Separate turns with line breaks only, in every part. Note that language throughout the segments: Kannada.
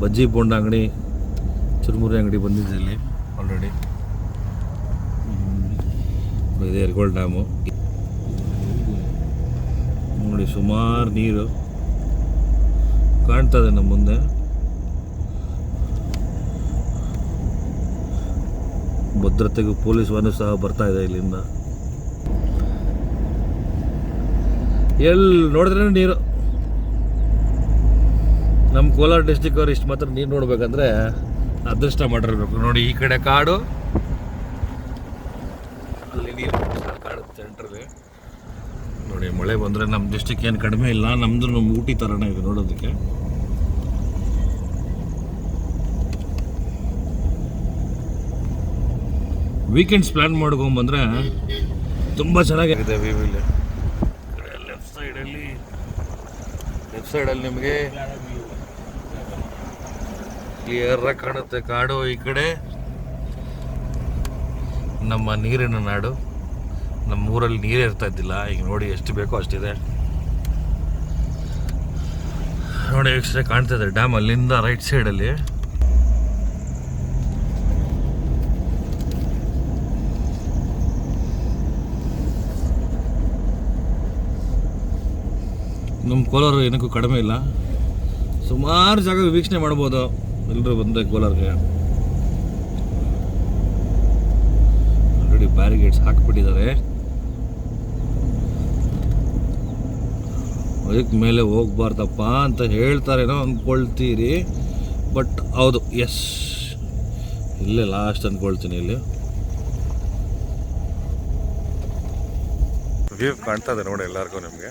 ಬಜ್ಜಿ ಬೋಂಡ ಅಂಗಡಿ, ಚುರುಮುರಿ ಅಂಗಡಿ ಬಂದಿದೆ ಇಲ್ಲಿ ಆಲ್ರೆಡಿ ಇದೆ ಎರ್ಗೋಳ್ ಡ್ಯಾಮು. ನೋಡಿ, ಸುಮಾರು ನೀರು ಕಾಣ್ತದೆ ನಮ್ಮ ಮುಂದೆ. ಭದ್ರತೆಗೂ ಪೊಲೀಸ್ ವಾಹನ ಸಹ ಬರ್ತಾ ಇದೆ ಇಲ್ಲಿಂದ. ಎಲ್ಲಿ ನೋಡಿದ್ರೆ ನೀರು? ನಮ್ಮ ಕೋಲಾರ ಡಿಸ್ಟಿಕ್ ಅವ್ರು ಇಷ್ಟು ಮಾತ್ರ ನೀರು ನೋಡ್ಬೇಕಂದ್ರೆ ಅದೃಷ್ಟ ಮಾಡಿರ್ಬೇಕು. ನೋಡಿ, ಈ ಕಡೆ ಕಾಡು. ಅಲ್ಲಿ ನೀರು ಕಾಡು ಸೆಂಟ್ರಲ್ಲಿ ನೋಡಿ, ಮಳೆ ಬಂದರೆ ನಮ್ಮ ಡಿಸ್ಟಿಕ್ ಏನು ಕಡಿಮೆ ಇಲ್ಲ. ನಮ್ಮದು ನಮ್ಮ ಊಟಿ ಥರನೇ ಇದೆ ನೋಡೋದಕ್ಕೆ. ವೀಕೆಂಡ್ಸ್ ಪ್ಲ್ಯಾನ್ ಮಾಡ್ಕೊಂಬಂದ್ರೆ ತುಂಬ ಚೆನ್ನಾಗಿದೆ ಇಲ್ಲಿ. ಲೆಫ್ಟ್ ಸೈಡಲ್ಲಿ ಲೆಫ್ಟ್ ಸೈಡಲ್ಲಿ ನಿಮಗೆ ಕ್ಲಿಯರ್ ಕಾಣುತ್ತೆ. ಕಾಡು ಈ ಕಡೆ. ನಮ್ಮ ನೀರಿನ ನಾಡು. ನಮ್ಮ ಊರಲ್ಲಿ ನೀರೇ ಇರ್ತಾ ಇದ್ದಿಲ್ಲ. ಈಗ ನೋಡಿ ಎಷ್ಟು ಬೇಕೋ ಅಷ್ಟಿದೆ. ನೋಡಿ ಎಕ್ಸ್ಟ್ರಾ ಕಾಣ್ತಾ ಇದೆ ಡ್ಯಾಮ್ ಅಲ್ಲಿಂದ ರೈಟ್ ಸೈಡಲ್ಲಿ ನಮ್ಮ ಕೋಲಾರ ಏನಕ್ಕೂ ಕಡಿಮೆ ಇಲ್ಲ. ಸುಮಾರು ಜಾಗ ವೀಕ್ಷಣೆ ಮಾಡ್ಬೋದು. ಎಲ್ಲರೂ ಬಂದರೆ ಕೋಲಾರ್ಗೆ. ಆಲ್ರೆಡಿ ಬ್ಯಾರಿಗೇಡ್ಸ್ ಹಾಕಿಬಿಟ್ಟಿದ್ದಾರೆ. ಅದಕ್ಕೆ ಮೇಲೆ ಹೋಗ್ಬಾರ್ದಪ್ಪ ಅಂತ ಹೇಳ್ತಾರೇನೋ ಅಂದ್ಕೊಳ್ತೀರಿ. ಬಟ್ ಹೌದು ಎಸ್ ಇಲ್ಲೇ ಲಾಸ್ಟ್ ಅಂದ್ಕೊಳ್ತೀನಿ ಇಲ್ಲಿ. ವ್ಯೂ ಕಾಣ್ತಾ ಇದೆ ನೋಡಿ ಎಲ್ಲರಿಗೂ ನಿಮಗೆ.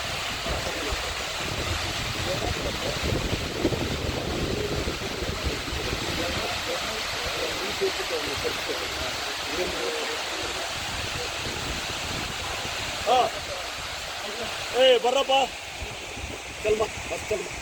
ಬಾ ಬಸ್ ಚಲ್ ಬಾ ಚಲ ಏ